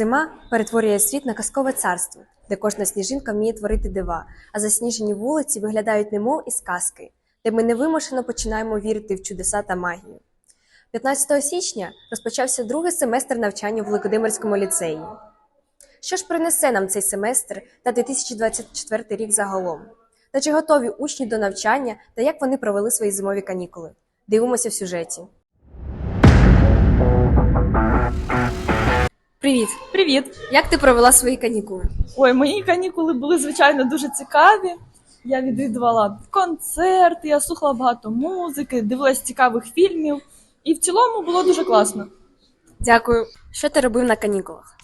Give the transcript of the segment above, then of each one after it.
Зима перетворює світ на казкове царство, де кожна сніжинка вміє творити дива, а засніжені вулиці виглядають немов із казки, де ми невимушено починаємо вірити в чудеса та магію. 15 січня розпочався другий семестр навчання в Великодимирському ліцеї. Що ж принесе нам цей семестр та 2024 рік загалом? Та чи готові учні до навчання та як вони провели свої зимові канікули? Дивимося в сюжеті. Привіт! Привіт! Як ти провела свої канікули? Ой, мої канікули були звичайно дуже цікаві. Я відвідувала концерти, я слухала багато музики, дивилась цікавих фільмів, і в цілому було дуже класно. Дякую. Що ти робив на канікулах?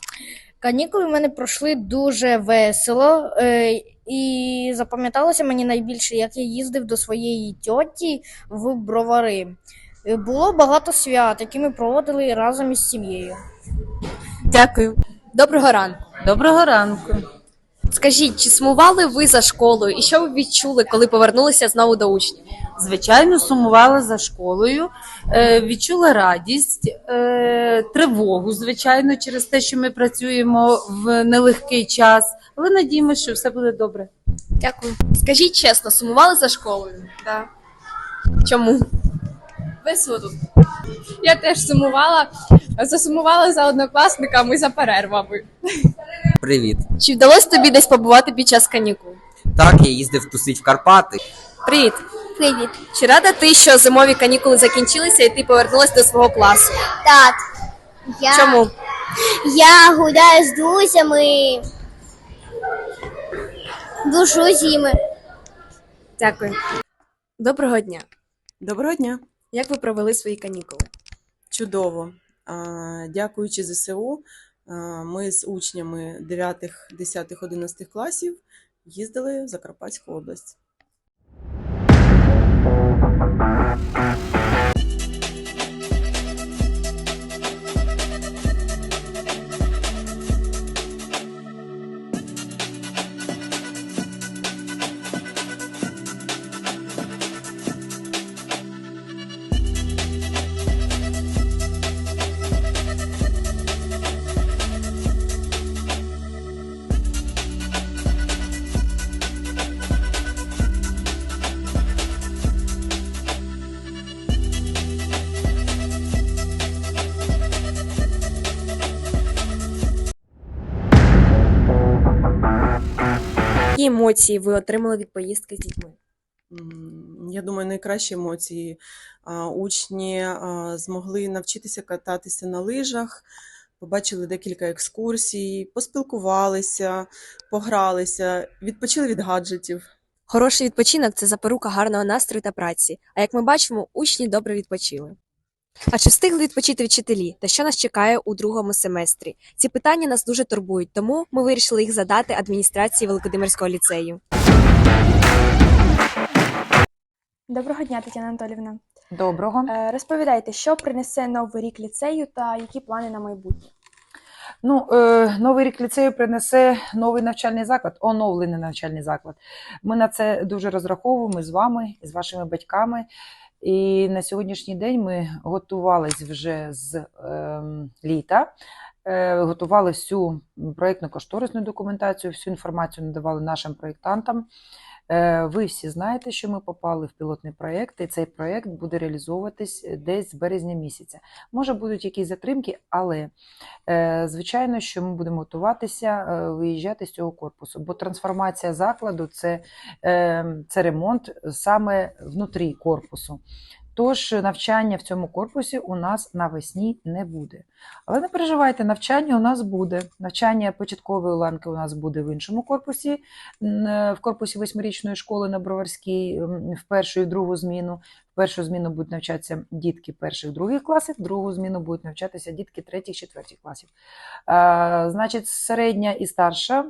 Канікули в мене пройшли дуже весело, е, і запам'яталося мені найбільше, як я їздив до своєї тьоті в бровари. Е, Було багато свят, які ми проводили разом із сім'єю. Дякую. Доброго ранку. Доброго ранку. Скажіть, чи сумували ви за школою і що ви відчули, коли повернулися знову до учнів? Звичайно, сумувала за школою, е, відчула радість, е, тривогу, звичайно, через те, що ми працюємо в нелегкий час, але надіємося, що все буде добре. Дякую. Скажіть чесно, сумували за школою? Так. Чому? Весело тут. Я теж сумувала, засумувала за однокласниками за перервами. Привіт. Чи вдалося тобі десь побувати під час канікул? Так, я їздив тусить в Карпати. Привіт. Привіт. Чи рада ти, що зимові канікули закінчилися і ти повернулася до свого класу? Так. Я, Чому? я гуляю з друзями. Душу зими. Дякую. Доброго дня. Доброго дня. Як ви провели свої канікули? Чудово. Дякуючи ЗСУ, ми з учнями 9, 10, 11 класів їздили в Закарпатську область. Які емоції ви отримали від поїздки з дітьми? Я думаю, найкращі емоції. Учні змогли навчитися кататися на лижах, побачили декілька екскурсій, поспілкувалися, погралися, відпочили від гаджетів. Хороший відпочинок це запорука гарного настрою та праці. А як ми бачимо, учні добре відпочили. А чи встигли відпочити вчителі? Та що нас чекає у другому семестрі? Ці питання нас дуже турбують, тому ми вирішили їх задати адміністрації Великодимирського ліцею. Доброго дня, Тетяна Анатолівна. Доброго. Е, Розповідайте, що принесе новий рік ліцею та які плани на майбутнє? Ну, е, новий рік ліцею принесе новий навчальний заклад, оновлений навчальний заклад. Ми на це дуже розраховуємо з вами, з вашими батьками. І на сьогоднішній день ми готувались вже з е, літа, е, готували всю проєктно кошторисну документацію, всю інформацію надавали нашим проєктантам. Е, Ви всі знаєте, що ми попали в пілотний проєкт, і цей проєкт буде реалізовуватись десь з березня місяця. Може, будуть якісь затримки, але е, звичайно, що ми будемо готуватися е, виїжджати з цього корпусу, бо трансформація закладу це, е, це ремонт саме внутрі корпусу. Тож навчання в цьому корпусі у нас навесні не буде. Але не переживайте, навчання у нас буде. Навчання початкової ланки у нас буде в іншому корпусі, е, в корпусі восьмирічної школи на Броварській в першу і другу зміну. В першу зміну будуть навчатися дітки перших других класів, в другу зміну будуть навчатися дітки третіх, четвертих класів. Значить, середня і старша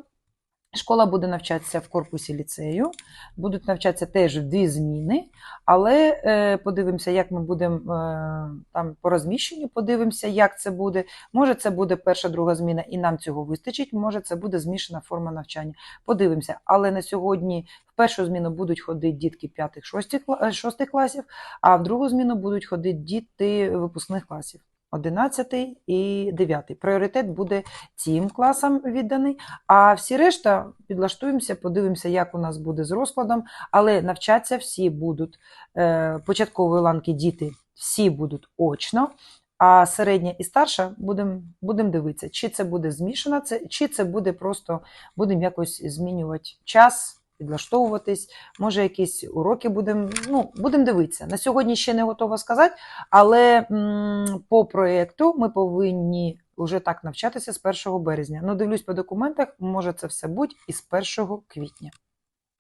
Школа буде навчатися в корпусі ліцею, будуть навчатися теж дві зміни, але е, подивимося, як ми будемо е, там по розміщенню, подивимося, як це буде. Може, це буде перша, друга зміна, і нам цього вистачить. Може, це буде змішана форма навчання. Подивимося. Але на сьогодні в першу зміну будуть ходити дітки 5-6 класів, а в другу зміну будуть ходити діти випускних класів. 11 і 9. Пріоритет буде цим класам відданий, а всі решта підлаштуємося, подивимося, як у нас буде з розкладом, але навчатися всі будуть е, початкової ланки діти, всі будуть очно. А середня і старша будемо будем дивитися, чи це буде змішана, це, чи це буде просто будемо якось змінювати час, підлаштовуватись. Може, якісь уроки будемо. Ну, будемо дивитися. На сьогодні ще не готова сказати, але м, по проєкту ми повинні вже так навчатися з 1 березня. Ну, дивлюсь по документах, може це все бути і з 1 квітня.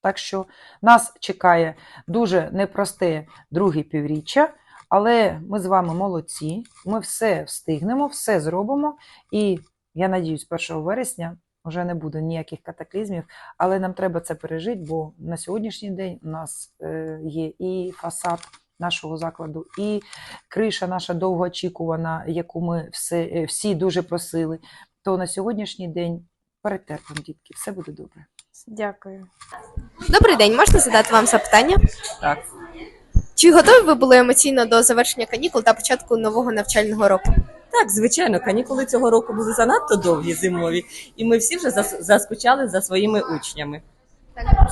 Так що нас чекає дуже непросте друге півріччя, але ми з вами молодці. Ми все встигнемо, все зробимо. І я надіюсь, 1 вересня вже не буде ніяких катаклізмів, але нам треба це пережити, бо на сьогоднішній день у нас е, є і фасад нашого закладу, і криша наша довгоочікувана, яку ми все, е, всі дуже просили. То на сьогоднішній день перетерпимо, дітки, все буде добре. Дякую. Добрий день, можна задати вам запитання? Так. Чи готові ви були емоційно до завершення канікул та початку нового навчального року? Так, звичайно, канікули цього року були занадто довгі зимові, і ми всі вже зас- заскучали за своїми учнями.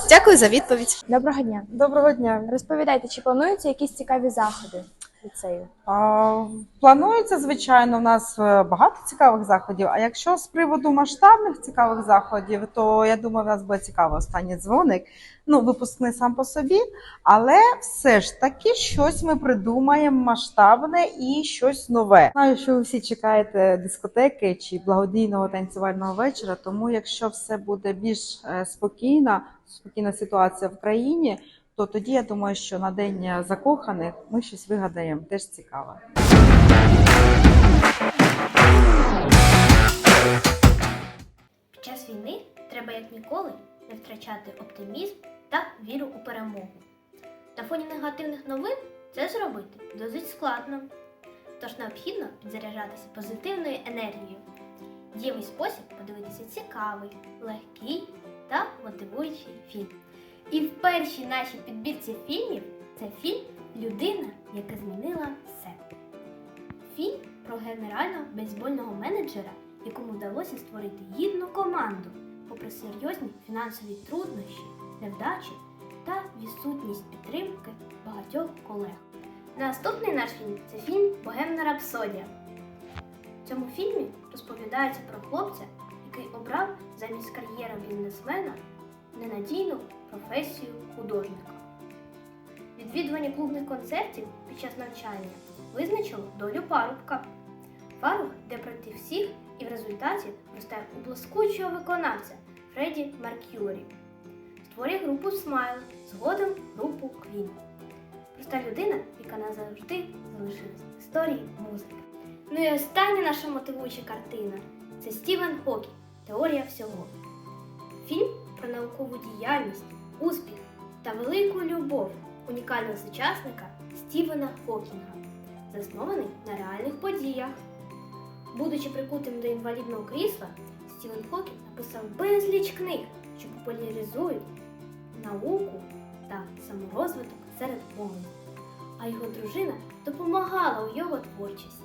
Дякую за відповідь. Доброго дня. Доброго дня. Розповідайте, чи плануються якісь цікаві заходи ліцею? А, Планується, звичайно, у нас е, багато цікавих заходів. А якщо з приводу масштабних цікавих заходів, то я думаю, у нас буде цікавий останній дзвоник. Ну, випускний сам по собі, але все ж таки щось ми придумаємо масштабне і щось нове. Знаю, що ви всі чекаєте дискотеки чи благодійного танцювального вечора. Тому, якщо все буде більш е, спокійно, спокійна ситуація в країні, то тоді я думаю, що на день закоханих ми щось вигадаємо теж цікаве. Під час війни треба як ніколи не втрачати оптимізм та віру у перемогу. На фоні негативних новин це зробити досить складно. Тож необхідно підзаряджатися позитивною енергією. Дієвий спосіб подивитися цікавий, легкий та мотивуючий фільм. І в першій нашій підбірці фільмів це фільм Людина, яка змінила все. Фільм про генерального бейсбольного менеджера, якому вдалося створити гідну команду, попри серйозні фінансові труднощі, невдачі та відсутність підтримки багатьох колег. Наступний наш фільм це фільм Богемна рапсодія. В цьому фільмі розповідається про хлопця, який обрав замість кар'єри бізнесмена ненадійну професію художника. Відвідування клубних концертів під час навчання визначило долю парубка. Парубок йде проти всіх і в результаті росте у блискучого виконавця Фредді Меркюрі. Створює групу Смайл, згодом групу Квін. Проста людина, яка назавжди залишилась в історії музики. Ну і остання наша мотивуюча картина це Стівен Хокінг Теорія всього. Фільм про наукову діяльність, успіх та велику любов унікального сучасника Стівена Хокінга, заснований на реальних подіях. Будучи прикутим до інвалідного крісла, Стівен Хокінг написав безліч книг, що популяризують науку та саморозвиток серед молоді. А його дружина допомагала у його творчості.